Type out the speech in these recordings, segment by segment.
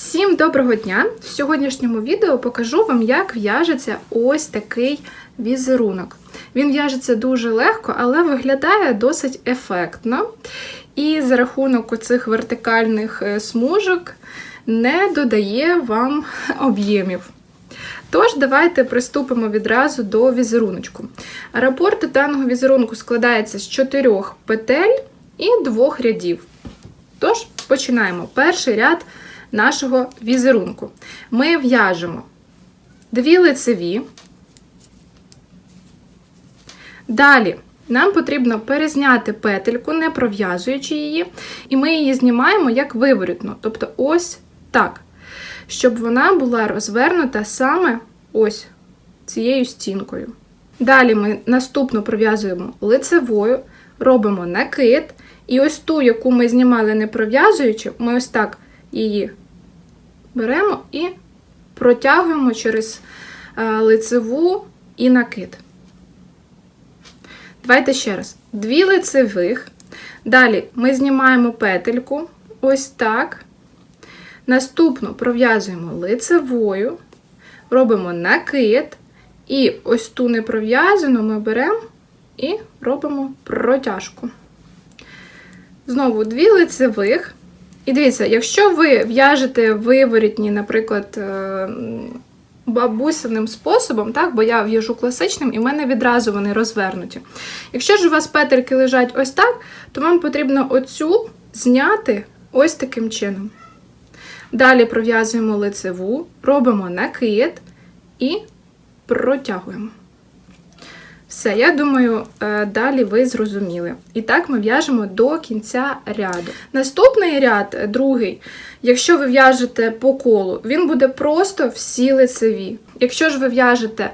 Всім доброго дня! В сьогоднішньому відео покажу вам, як в'яжеться ось такий візерунок. Він в'яжеться дуже легко, але виглядає досить ефектно. І за рахунок оцих вертикальних е, смужок не додає вам об'ємів. Тож, давайте приступимо відразу до візеруночку. Рапорт даного візерунку складається з чотирьох петель і двох рядів. Тож, починаємо. Перший ряд нашого візерунку. Ми в'яжемо дві лицеві. Далі нам потрібно перезняти петельку, не пров'язуючи її, і ми її знімаємо як виворітну, тобто ось так, щоб вона була розвернута саме ось цією стінкою. Далі ми наступно пров'язуємо лицевою, робимо накид, і ось ту, яку ми знімали не пров'язуючи, ми ось так її беремо і протягуємо через е, лицеву і накид. Давайте ще раз. Дві лицевих. Далі ми знімаємо петельку, ось так. Наступну пров'язуємо лицевою, робимо накид, і ось ту не пров'язану ми беремо і робимо протяжку. Знову дві лицевих. І дивіться, якщо ви в'яжете виворітні, наприклад, е, бабусиним способом, так, бо я в'яжу класичним, і в мене відразу вони розвернуті. Якщо ж у вас петельки лежать ось так, то вам потрібно оцю зняти ось таким чином. Далі пров'язуємо лицеву, робимо накид і протягуємо. Все, я думаю, е, далі ви зрозуміли. І так ми в'яжемо до кінця ряду. Наступний ряд, е, другий, якщо ви в'яжете по колу, він буде просто всі лицеві. Якщо ж ви в'яжете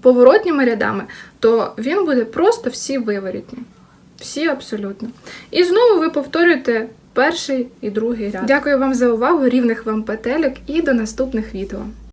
поворотніми рядами, то він буде просто всі виворітні. Всі абсолютно. І знову ви повторюєте перший і другий ряд. Дякую вам за увагу, рівних вам петелек і до наступних відео.